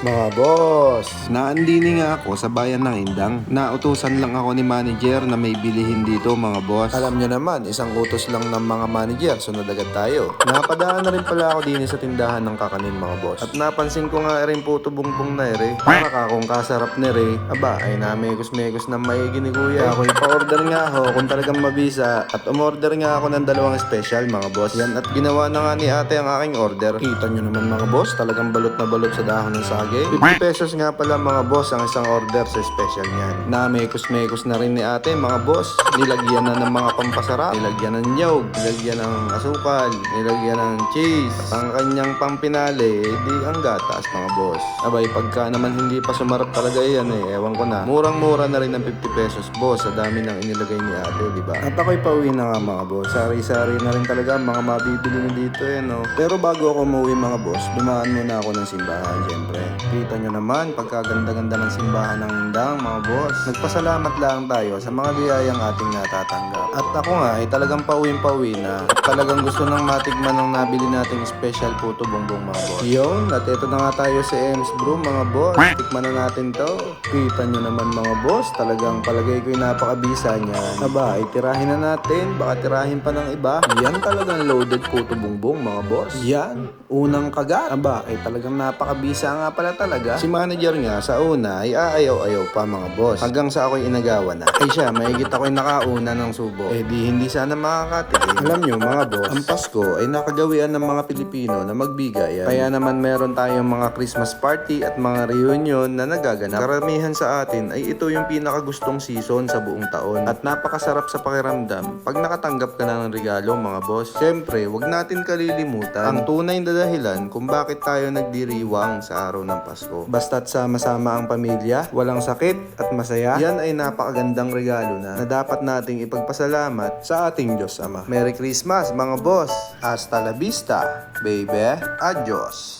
Mga boss, naandini nga ako sa bayan ng Indang. Nautusan lang ako ni manager na may bilihin dito mga boss. Alam nyo naman, isang utos lang ng mga manager, sunod agad tayo. Napadaan na rin pala ako din sa tindahan ng kakanin mga boss. At napansin ko nga rin po bongbong na ere. Para ka kung kasarap na re. Aba, ay na megos-megos na maigi ni kuya. Ako ipa-order nga ako kung talagang mabisa. At umorder nga ako ng dalawang special mga boss. Yan at ginawa na nga ni ate ang aking order. Kita nyo naman mga boss, talagang balot na balot sa dahon ng saging. 50 pesos nga pala mga boss ang isang order sa special niyan. Na mekos-mekos na rin ni ate mga boss. Nilagyan na ng mga pampasarap. Nilagyan ng nyog, nilagyan ng asukal, nilagyan ng cheese. At ang kanyang pampinali, eh, di ang gatas mga boss. Abay, pagka naman hindi pa sumarap talaga yan eh, ewan ko na. Murang-mura na rin ng 50 pesos boss sa dami ng inilagay ni ate, di ba? At ako'y pauwi na nga mga boss. Sari-sari na rin talaga ang mga mabibili na dito eh, no? Pero bago ako umuwi mga boss, dumaan muna ako ng simbahan, syempre. Kita nyo naman, pagkaganda-ganda ng simbahan ng Indang, mga boss. Nagpasalamat lang tayo sa mga biyayang ating natatanggap. At ako nga ay talagang pauwi-pauwi na. At talagang gusto nang matikman ng nabili nating special puto bongbong mga boss. Yun, at ito na nga tayo sa Ems Brew mga boss. Tikman na natin to. Kita nyo naman mga boss, talagang palagay ko yung napakabisa niyan. Aba, ay tirahin na natin, baka tirahin pa ng iba. Yan talagang loaded puto bongbong mga boss. Yan, unang kagat. Aba, ay talagang napakabisa nga pala talaga. Si manager nga sa una ay aayaw-ayaw pa mga boss. Hanggang sa ako'y inagawa na. Ay siya, mahigit ako'y nakauna ng subo. Eh di hindi sana makakatikim. Alam nyo mga boss, ang Pasko ay nakagawian ng mga Pilipino na magbigayan. Kaya naman meron tayong mga Christmas party at mga reunion na nagaganap. Karamihan sa atin ay ito yung pinakagustong season sa buong taon. At napakasarap sa pakiramdam pag nakatanggap ka na ng regalo mga boss. Siyempre, wag natin kalilimutan ang tunay na dahilan kung bakit tayo nagdiriwang sa araw ng Pasko. Basta't sama-sama ang pamilya, walang sakit at masaya, yan ay napakagandang regalo na na dapat nating ipagpasalamat sa ating Diyos Ama. Merry Christmas mga boss! Hasta la vista, baby! Adios!